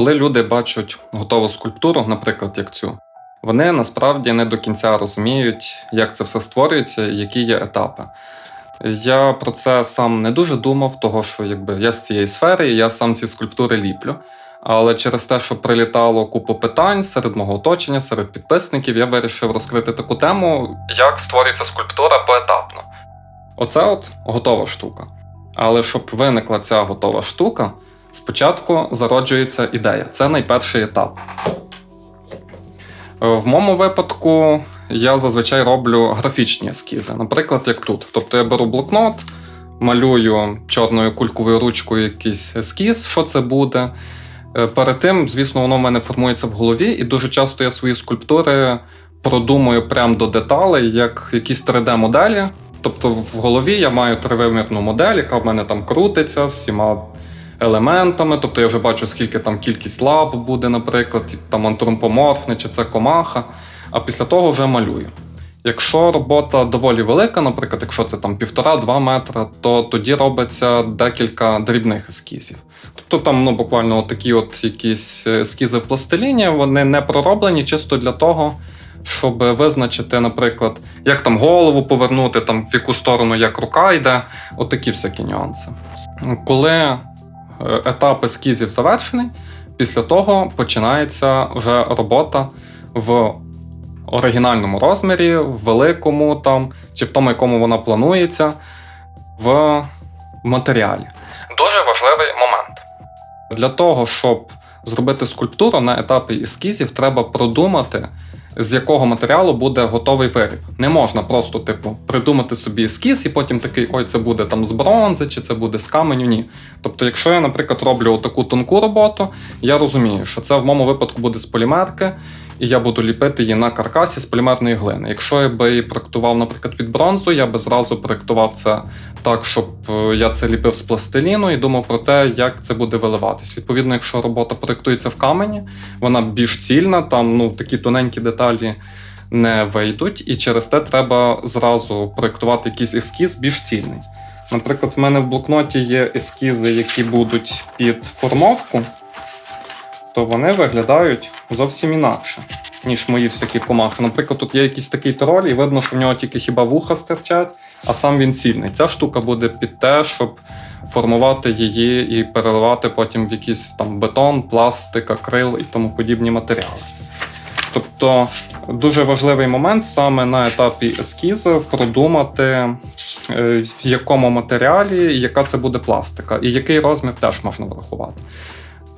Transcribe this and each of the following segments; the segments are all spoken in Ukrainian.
Коли люди бачать готову скульптуру, наприклад, як цю, вони насправді не до кінця розуміють, як це все створюється і які є етапи. Я про це сам не дуже думав, того що якби я з цієї сфери, я сам ці скульптури ліплю. Але через те, що прилітало купу питань серед мого оточення, серед підписників, я вирішив розкрити таку тему, як створюється скульптура поетапно. Оце от готова штука. Але щоб виникла ця готова штука, спочатку зароджується ідея. Це найперший етап. Е, В моєму випадку я зазвичай роблю графічні ескізи, наприклад, як тут. Тобто я беру блокнот, малюю чорною кульковою ручкою якийсь ескіз, що це буде. Е, Перед тим, звісно, воно в мене формується в голові, і дуже часто я свої скульптури продумую прямо до деталей, як якісь 3D-моделі. Тобто в голові я маю тривимірну модель, яка в мене там крутиться з всіма елементами. Тобто я вже бачу, скільки там кількість лап буде, наприклад, там антропоморфне чи це комаха. А після того вже малюю. Якщо робота доволі велика, наприклад, якщо це там півтора-два метра, то тоді робиться декілька дрібних ескізів. Тобто там ну, буквально такі от якісь ескізи в пластиліні, вони не пророблені чисто для того, щоб визначити, наприклад, як там голову повернути, там в яку сторону як рука йде, от всякі нюанси. Коли е, етап ескізів завершений, після того починається вже робота в оригінальному розмірі, в великому там, чи в тому, якому вона планується, в матеріалі. Дуже важливий момент. Для того, щоб зробити скульптуру на етапі ескізів, треба продумати, з якого матеріалу буде готовий виріб. Не можна просто, типу, придумати собі ескіз і потім такий, ой, це буде там з бронзи, чи це буде з каменю. Ні. Тобто, якщо я, наприклад, роблю таку тонку роботу, я розумію, що це в моєму випадку буде з полімерки, і я буду ліпити її на каркасі з полімерної глини. Якщо я би її проектував, наприклад, під бронзу, я би зразу проектував це так, щоб е, я це ліпив з пластиліну і думав про те, як це буде виливатись. Відповідно, якщо робота проектується в камені, вона більш цільна, там ну такі тоненькі деталі не вийдуть, і через те треба зразу проектувати якийсь ескіз більш цільний. Наприклад, в мене в блокноті є ескізи, які будуть під формовку, то вони виглядають зовсім інакше, ніж мої всякі комахи. Наприклад, тут є якийсь такий троль, і видно, що в нього тільки хіба вуха стирчать, а сам він цільний. Ця штука буде під те, щоб формувати її і переливати потім в якийсь там бетон, пластик, акрил і тому подібні матеріали. Тобто дуже важливий момент саме на етапі ескізу продумати, е, в якому матеріалі, яка це буде пластика, і який розмір теж можна врахувати.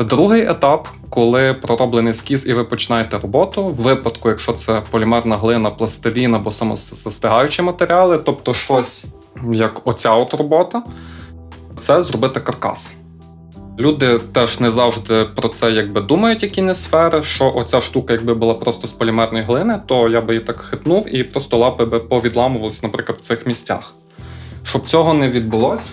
Другий етап, коли пророблений ескіз і ви починаєте роботу, в випадку, якщо це полімерна глина, пластилін або самозастигаючі матеріали, тобто щось як оця от робота, це зробити каркас. Люди теж не завжди про це якби думають, які не сфери, що оця штука, якби була просто з полімерної глини, то я би її так хитнув і просто лапи би повідламувались, наприклад, в цих місцях. Щоб цього не відбулося,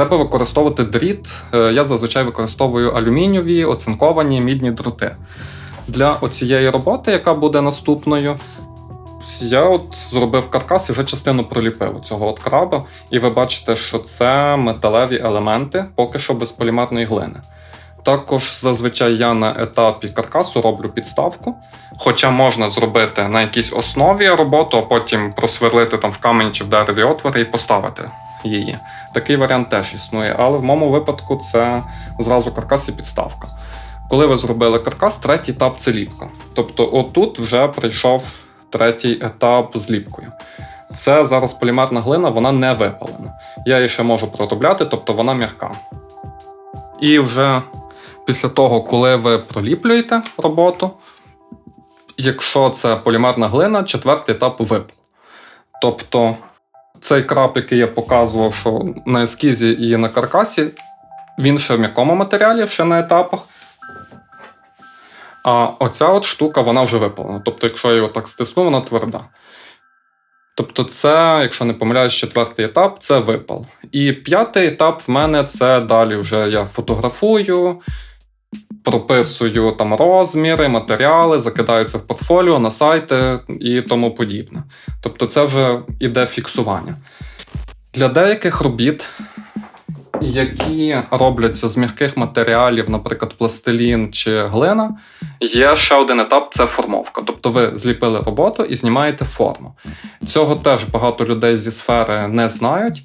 треба використовувати дріт. Е, Я зазвичай використовую алюмінієві, оцинковані мідні дроти. Для оцієї роботи, яка буде наступною, я от зробив каркас і вже частину проліпив цього от краба. І ви бачите, що це металеві елементи, поки що без полімерної глини. Також зазвичай я на етапі каркасу роблю підставку, хоча можна зробити на якійсь основі роботу, а потім просверлити там в камені чи в дереві отвори і поставити її. Такий варіант теж існує, але в моєму випадку це зразу каркас і підставка. Коли ви зробили каркас, третій етап це ліпка. Тобто, отут вже прийшов третій етап з ліпкою. Це зараз полімерна глина, вона не випалена. Я її ще можу проробляти, тобто вона м'яка. І вже після того, коли ви проліплюєте роботу, якщо це полімерна глина, четвертий етап випал. Тобто цей крап, який я показував, що на ескізі і на каркасі, він ще в м'якому матеріалі, ще на етапах. А оця от штука, вона вже випалена. Тобто, якщо я його так стисну, вона тверда. Тобто, це, якщо не помиляюсь, четвертий етап це випал. І п'ятий етап в мене це далі вже я фотографую, прописую там розміри, матеріали, закидаються в портфоліо на сайти і тому подібне. Тобто, це вже іде фіксування. Для деяких робіт які робляться з м'яких матеріалів, наприклад, пластилін чи глина, є ще один етап це формовка. Тобто ви зліпили роботу і знімаєте форму. Цього теж багато людей зі сфери не знають.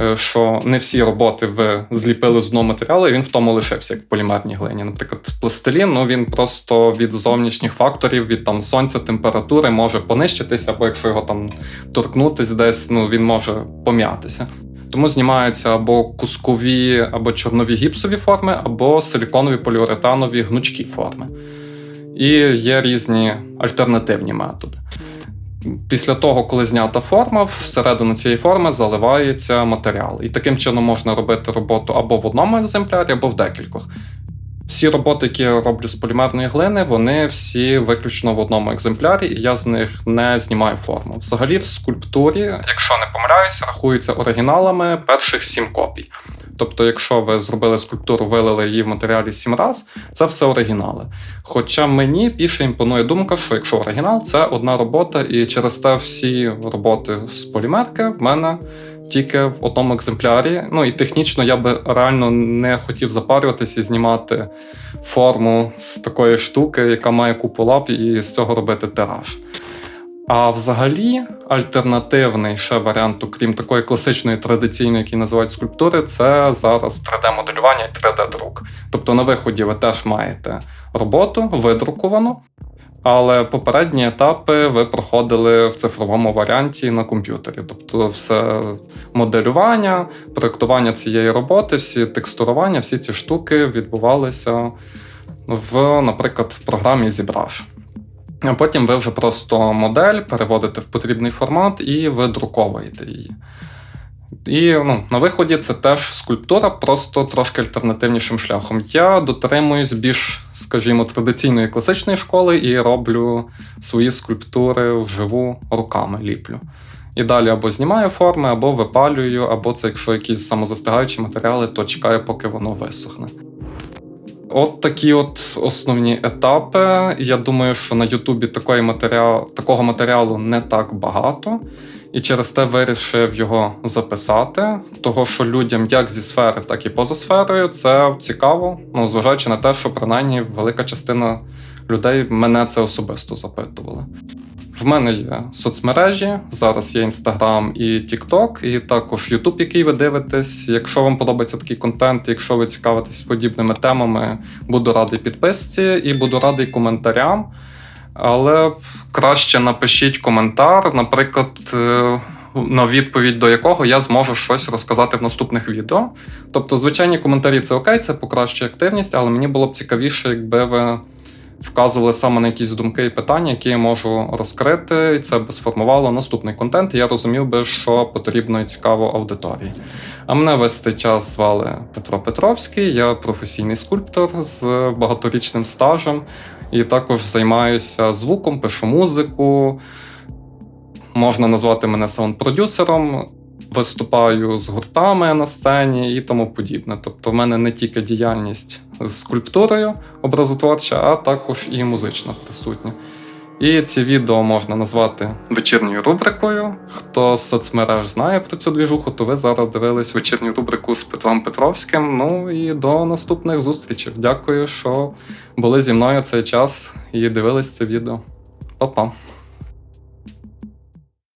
Е, Що не всі роботи ви зліпили з одного матеріалу, і він в тому лишився, як в полімерній глині. Наприклад, пластилін, ну він просто від зовнішніх факторів, від там сонця, температури може понищитися, або якщо його там торкнутись десь, ну він може пом'ятися. Тому знімаються або кускові, або чорнові гіпсові форми, або силіконові поліуретанові гнучкі форми. І є різні альтернативні методи. Після того, коли знята форма, всередину цієї форми заливається матеріал. І таким чином можна робити роботу або в одному екземплярі, або в декількох. Всі роботи, які я роблю з полімерної глини, вони всі виключно в одному екземплярі, і я з них не знімаю форму. Взагалі, в скульптурі, якщо не помиляюсь, рахуються оригіналами перших сім копій. Тобто, якщо ви зробили скульптуру, вилили її в матеріалі сім раз, це все оригінали. Хоча мені більше імпонує думка, що якщо оригінал, це одна робота, і через те всі роботи з полімерки в мене тільки в одному екземплярі. Ну і технічно я би реально не хотів запарюватися і знімати форму з такої штуки, яка має купу лап, і з цього робити тираж. А взагалі, альтернативний ще варіант, окрім такої класичної традиційної, який називають скульптури, це зараз 3D-моделювання і 3D-друк. Тобто на виході ви теж маєте роботу видруковану, але попередні етапи ви проходили в цифровому варіанті на комп'ютері. Тобто, все моделювання, проєктування цієї роботи, всі текстурування, всі ці штуки відбувалися в, наприклад, програмі ZBrush. А потім ви вже просто модель переводите в потрібний формат і ви друковуєте її. І ну, на виході це теж скульптура, просто трошки альтернативнішим шляхом. Я дотримуюсь більш, скажімо, традиційної класичної школи і роблю свої скульптури вживу руками ліплю. І далі або знімаю форми, або випалюю, або це якщо якісь самозастигаючі матеріали, то чекаю, поки воно висохне. От такі от основні етапи. Я думаю, що на Ютубі такої матеріал, такого матеріалу не так багато, і через те вирішив його записати. Того, що людям як зі сфери, так і поза сферою, це цікаво. Ну, зважаючи на те, що принаймні велика частина людей мене це особисто запитували. В мене є соцмережі, зараз є Інстаграм і TikTok, і також Ютуб, який ви дивитесь. Якщо вам подобається такий контент, якщо ви цікавитесь подібними темами, буду радий підписці і буду радий коментарям. Але краще напишіть коментар, наприклад, е, на відповідь до якого я зможу щось розказати в наступних відео. Тобто, звичайні коментарі це окей, це покращує активність, але мені було б цікавіше, якби ви вказували саме на якісь думки і питання, які я можу розкрити, і це б сформувало наступний контент. І я розумів би, що потрібно і цікаво аудиторії. А мене весь цей час звали Петро Петровський, я професійний скульптор з багаторічним стажем, і також займаюся звуком, пишу музику. Можна назвати мене саунд-продюсером. Виступаю з гуртами на сцені і тому подібне. Тобто, в мене не тільки діяльність з скульптурою образотворча, а також і музична присутня. І ці відео можна назвати вечірньою рубрикою. Хто з соцмереж знає про цю двіжуху, то ви зараз дивились вечірню рубрику з Петром Петровським. Ну і до наступних зустрічей. Дякую, що були зі мною цей час і дивились це відео. Па-па!